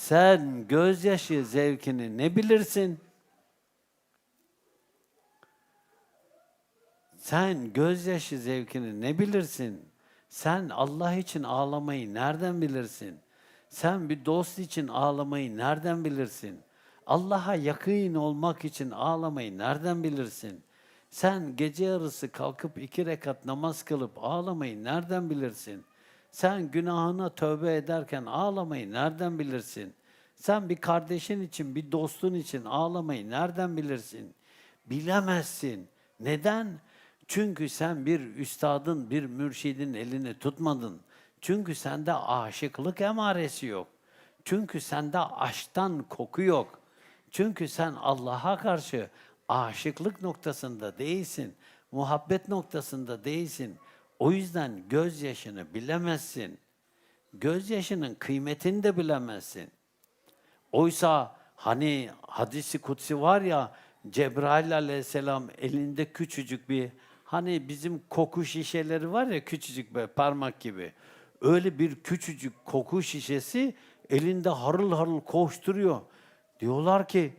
Sen gözyaşı zevkini ne bilirsin? Sen gözyaşı zevkini ne bilirsin? Sen Allah için ağlamayı nereden bilirsin? Sen bir dost için ağlamayı nereden bilirsin? Allah'a yakın olmak için ağlamayı nereden bilirsin? Sen gece yarısı kalkıp iki rekat namaz kılıp ağlamayı nereden bilirsin? Sen günahına tövbe ederken ağlamayı nereden bilirsin? Sen bir kardeşin için, bir dostun için ağlamayı nereden bilirsin? Bilemezsin. Neden? Çünkü sen bir üstadın, bir mürşidin elini tutmadın. Çünkü sende aşıklık emaresi yok. Çünkü sende aşktan koku yok. Çünkü sen Allah'a karşı aşıklık noktasında değilsin. Muhabbet noktasında değilsin. O yüzden gözyaşını bilemezsin. Gözyaşının kıymetini de bilemezsin. Oysa hani hadisi kutsi var ya Cebrail aleyhisselam elinde küçücük bir hani bizim koku şişeleri var ya küçücük böyle parmak gibi. Öyle bir küçücük koku şişesi elinde harıl harıl koşturuyor. Diyorlar ki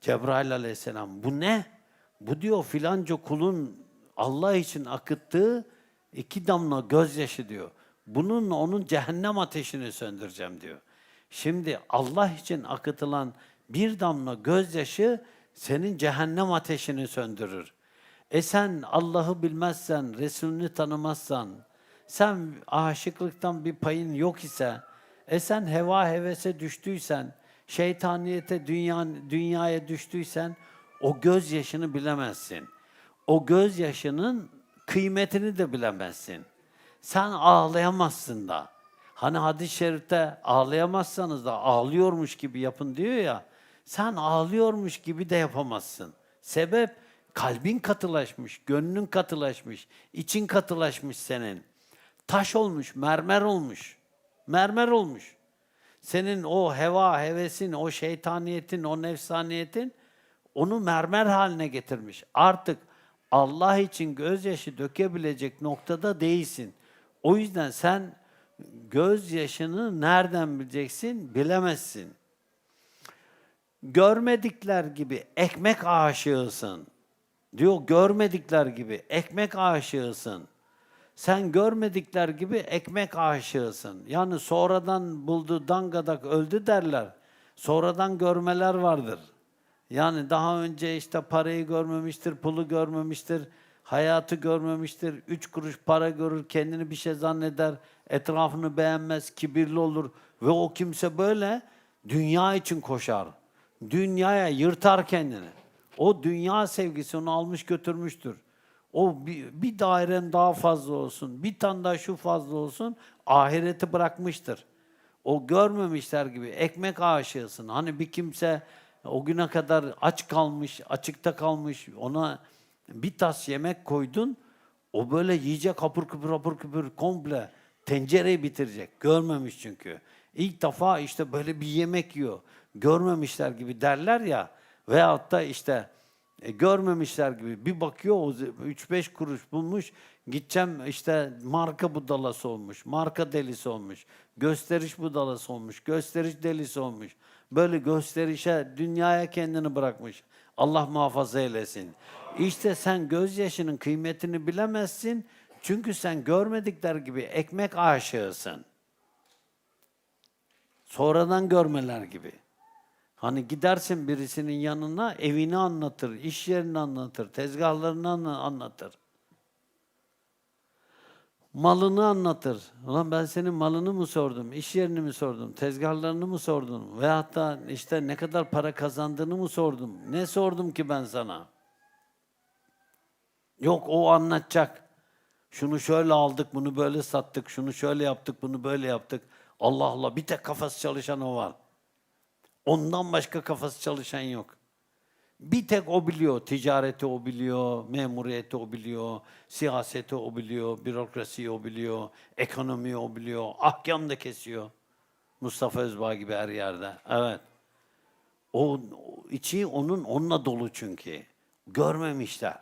Cebrail aleyhisselam bu ne? Bu diyor filanca kulun Allah için akıttığı iki damla gözyaşı diyor. Bununla onun cehennem ateşini söndüreceğim diyor. Şimdi Allah için akıtılan bir damla gözyaşı senin cehennem ateşini söndürür. E sen Allah'ı bilmezsen, Resulünü tanımazsan, sen aşıklıktan bir payın yok ise, e sen heva hevese düştüysen, şeytaniyete, dünya, dünyaya düştüysen, o gözyaşını bilemezsin. O gözyaşının kıymetini de bilemezsin. Sen ağlayamazsın da. Hani hadis-i şerifte ağlayamazsanız da ağlıyormuş gibi yapın diyor ya. Sen ağlıyormuş gibi de yapamazsın. Sebep kalbin katılaşmış, gönlün katılaşmış, için katılaşmış senin. Taş olmuş, mermer olmuş. Mermer olmuş. Senin o heva, hevesin, o şeytaniyetin, o nefsaniyetin onu mermer haline getirmiş. Artık Allah için gözyaşı dökebilecek noktada değilsin. O yüzden sen gözyaşını nereden bileceksin? Bilemezsin. Görmedikler gibi ekmek aşığısın. Diyor görmedikler gibi ekmek aşığısın. Sen görmedikler gibi ekmek aşığısın. Yani sonradan buldu dangadak öldü derler. Sonradan görmeler vardır. Yani daha önce işte parayı görmemiştir, pulu görmemiştir, hayatı görmemiştir. Üç kuruş para görür, kendini bir şey zanneder, etrafını beğenmez, kibirli olur. Ve o kimse böyle dünya için koşar. Dünyaya yırtar kendini. O dünya sevgisi onu almış götürmüştür. O bir, bir dairem daha fazla olsun, bir tane daha şu fazla olsun, ahireti bırakmıştır. O görmemişler gibi ekmek aşığısın. Hani bir kimse o güne kadar aç kalmış, açıkta kalmış, ona bir tas yemek koydun, o böyle yiyecek hapur küpür hapur küpür komple tencereyi bitirecek. Görmemiş çünkü. İlk defa işte böyle bir yemek yiyor. Görmemişler gibi derler ya. Veyahut da işte e, görmemişler gibi bir bakıyor o 3-5 kuruş bulmuş. Gideceğim işte marka budalası olmuş. Marka delisi olmuş. Gösteriş budalası olmuş. Gösteriş delisi olmuş. Böyle gösterişe, dünyaya kendini bırakmış. Allah muhafaza eylesin. İşte sen gözyaşının kıymetini bilemezsin. Çünkü sen görmedikler gibi ekmek aşığısın. Sonradan görmeler gibi. Hani gidersin birisinin yanına evini anlatır, iş yerini anlatır, tezgahlarını anla- anlatır. Malını anlatır. Ulan ben senin malını mı sordum, iş yerini mi sordum, tezgahlarını mı sordum? Ve hatta işte ne kadar para kazandığını mı sordum? Ne sordum ki ben sana? Yok o anlatacak. Şunu şöyle aldık, bunu böyle sattık, şunu şöyle yaptık, bunu böyle yaptık. Allah Allah bir tek kafası çalışan o var. Ondan başka kafası çalışan yok. Bir tek o biliyor. Ticareti o biliyor, memuriyeti o biliyor, siyaseti o biliyor, bürokrasiyi o biliyor, ekonomiyi o biliyor, ahkam da kesiyor. Mustafa Özbağ gibi her yerde. Evet. O, içi onun onunla dolu çünkü. Görmemişler.